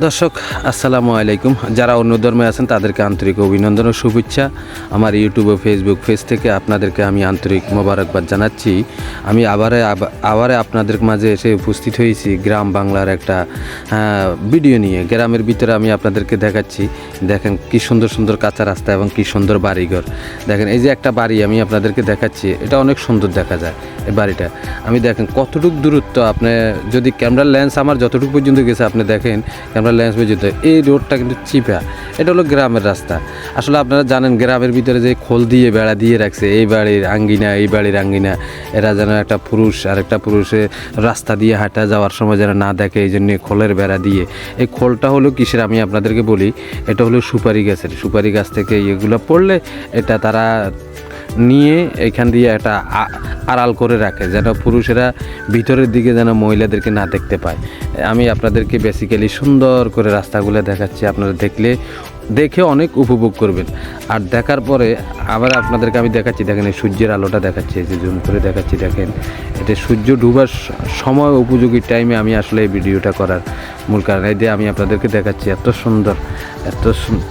দর্শক, আসসালামু আলাইকুম। যারা অন্য ধর্মে আছেন, তাদেরকে আন্তরিক অভিনন্দন ও শুভেচ্ছা। আমার ইউটিউব ও ফেসবুক পেজ থেকে আপনাদেরকে আমি আন্তরিক মোবারকবাদ জানাচ্ছি। আমি আবারে আব- আবারে আপনাদের মাঝে এসে উপস্থিত হয়েছি গ্রাম বাংলার একটা ভিডিও নিয়ে। গ্রামের ভিতরে আমি আপনাদেরকে দেখাচ্ছি। দেখেন কি সুন্দর সুন্দর কাঁচা রাস্তা এবং কি সুন্দর বাড়িঘর। দেখেন, এই যে একটা বাড়ি আমি আপনাদেরকে দেখাচ্ছি, এটা অনেক সুন্দর দেখা যায় এই বাড়িটা। আমি দেখেন কতটুকু দূরত্ব আপনি যদি ক্যামেরার লেন্স আমার যতটুকু পর্যন্ত গেছে আপনি দেখেন ক্যামেরার লেন্স পর্যন্ত এই রোডটা কিন্তু চিপা। এটা হলো গ্রামের রাস্তা। আসলে আপনারা জানেন, গ্রামের ভিতরে যে খোল দিয়ে বেড়া দিয়ে রাখছে, এই বাড়ির আঙ্গিনা, এই বাড়ির আঙ্গিনা, এরা যেন একটা পুরুষ আর একটা পুরুষের রাস্তা দিয়ে হাঁটা যাওয়ার সময় যেন না দেখে, এই জন্য খোলের বেড়া দিয়ে। এই খোলটা হলো কিসের? আমি আপনাদেরকে বলি, এটা হলো সুপারি গাছের। সুপারি গাছ থেকে এগুলো পড়লে এটা তারা নিয়ে এখান দিয়ে একটা আড়াল করে রাখে, যেন পুরুষেরা ভিতরের দিকে যেন মহিলাদেরকে না দেখতে পায়। আমি আপনাদেরকে বেসিক্যালি সুন্দর করে রাস্তাগুলো দেখাচ্ছি, আপনারা দেখলে, দেখে অনেক উপভোগ করবেন। আর দেখার পরে আবার আপনাদেরকে আমি দেখাচ্ছি, দেখেন এই সূর্যের আলোটা দেখাচ্ছি যে জুম করে দেখাচ্ছি, দেখেন। এটা সূর্য ডুবার সময় উপযোগী টাইমে আমি আসলে এই ভিডিওটা করার মূল কারণ এই যে আমি আপনাদেরকে দেখাচ্ছি, এত সুন্দর, এত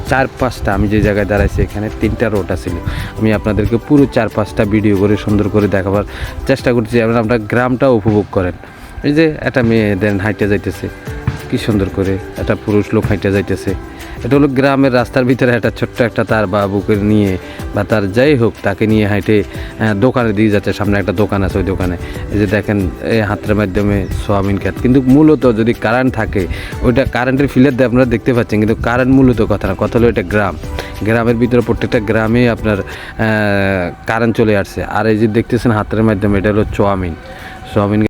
চার পাঁচটা আমি যে জায়গায় দাঁড়াইছি এখানে তিনটা রোড আছিল আমি আপনাদেরকে পুরো চার পাঁচটা ভিডিও করে সুন্দর করে দেখাবার চেষ্টা করছি আপনারা আপনারা গ্রামটা উপভোগ করেন। এই যে একটা মেয়ে দেন, হাইটে যাইতেছে। কি সুন্দর করে একটা পুরুষ লোক হাইটে যাইতেছে। এটা হলো গ্রামের রাস্তার ভিতরে একটা ছোট্ট একটা তার বা বাবুকে নিয়ে বা তার যাই হোক তাকে নিয়ে আহ, দোকানে দিয়ে যাচ্ছে সামনে একটা দোকান আছে ওই দোকানে। এই যে দেখেন এই হাতের মাধ্যমে সোয়াবিন খাত। কিন্তু মূলত যদি কারেন্ট থাকে ওইটা কারেন্টের ফিলের দিয়ে আপনারা দেখতে পাচ্ছেন কিন্তু কারেন্ট মূলত কথা না কথা হলো এটা গ্রাম। গ্রামের ভিতরে প্রত্যেকটা গ্রামে আপনার কারেন্ট চলে আসছে। আর এই যে দেখতেছেন হাতের মাধ্যমে এটা হলো চোয়ামিন সোয়াবিন